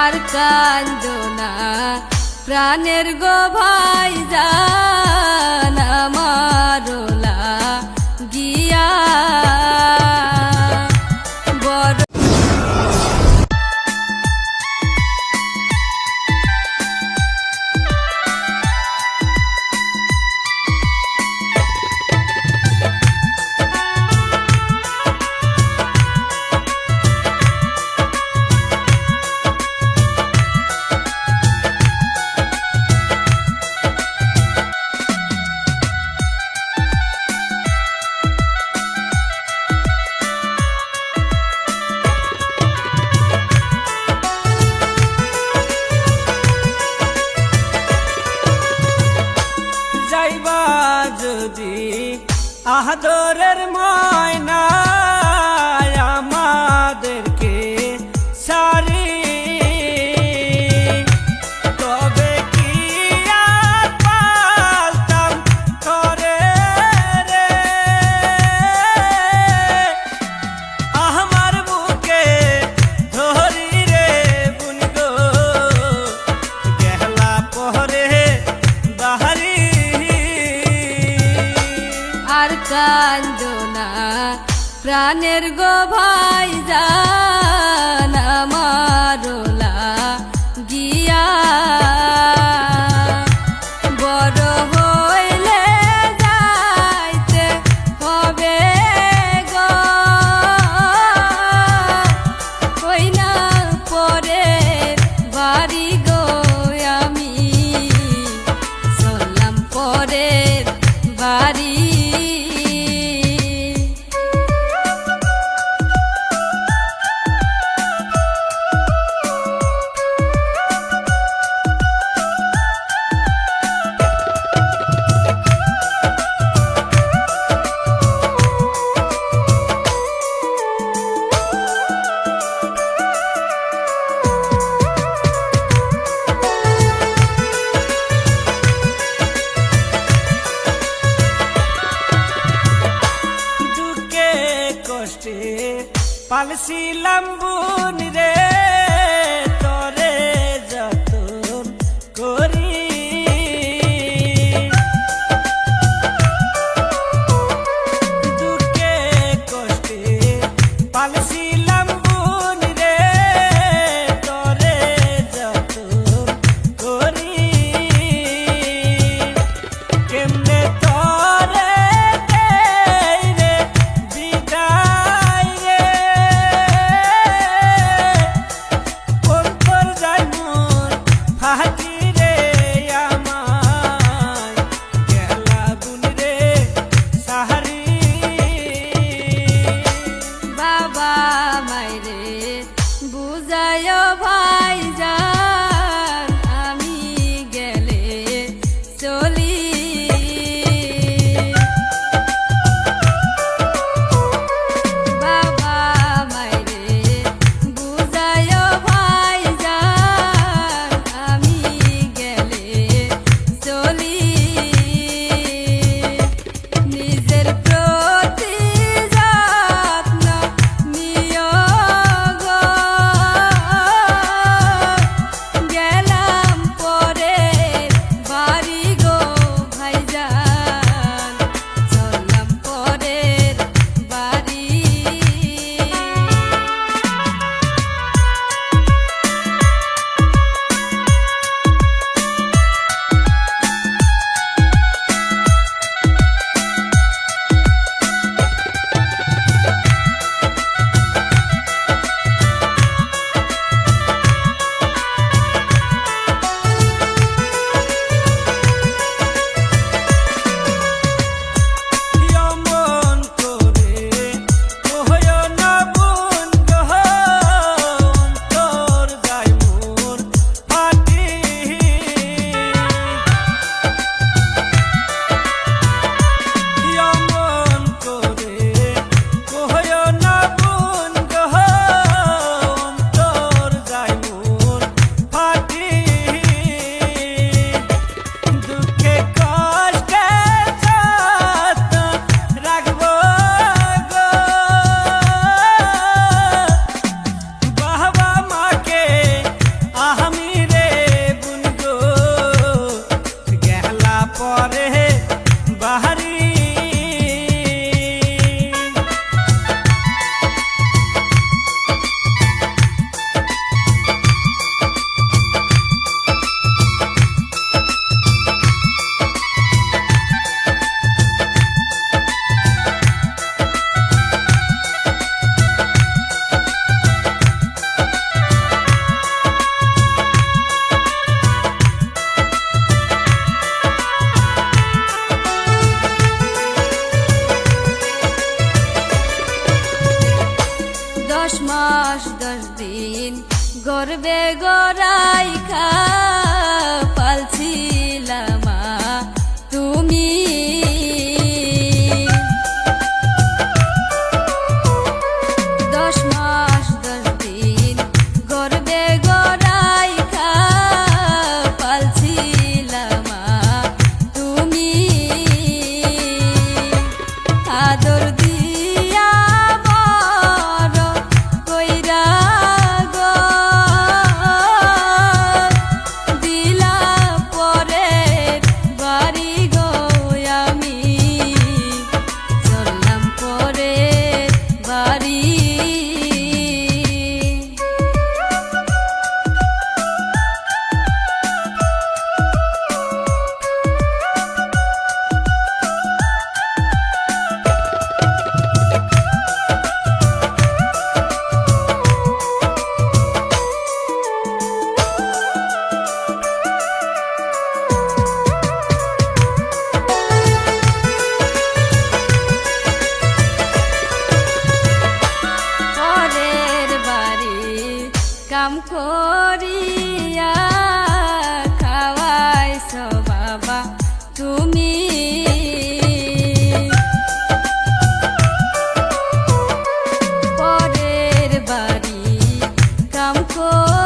আর কান্দনা প্রাণের গো ভাই জান আমারও ভাদরের মা। গানের গো ভাই। পালসিলাম বুন রে। प्रभा গর্বে গড়াই খা পালছিলামা নাম করিয়া খাওয়াইছ বাবা তুমি। পরের বাড়ি কাম কর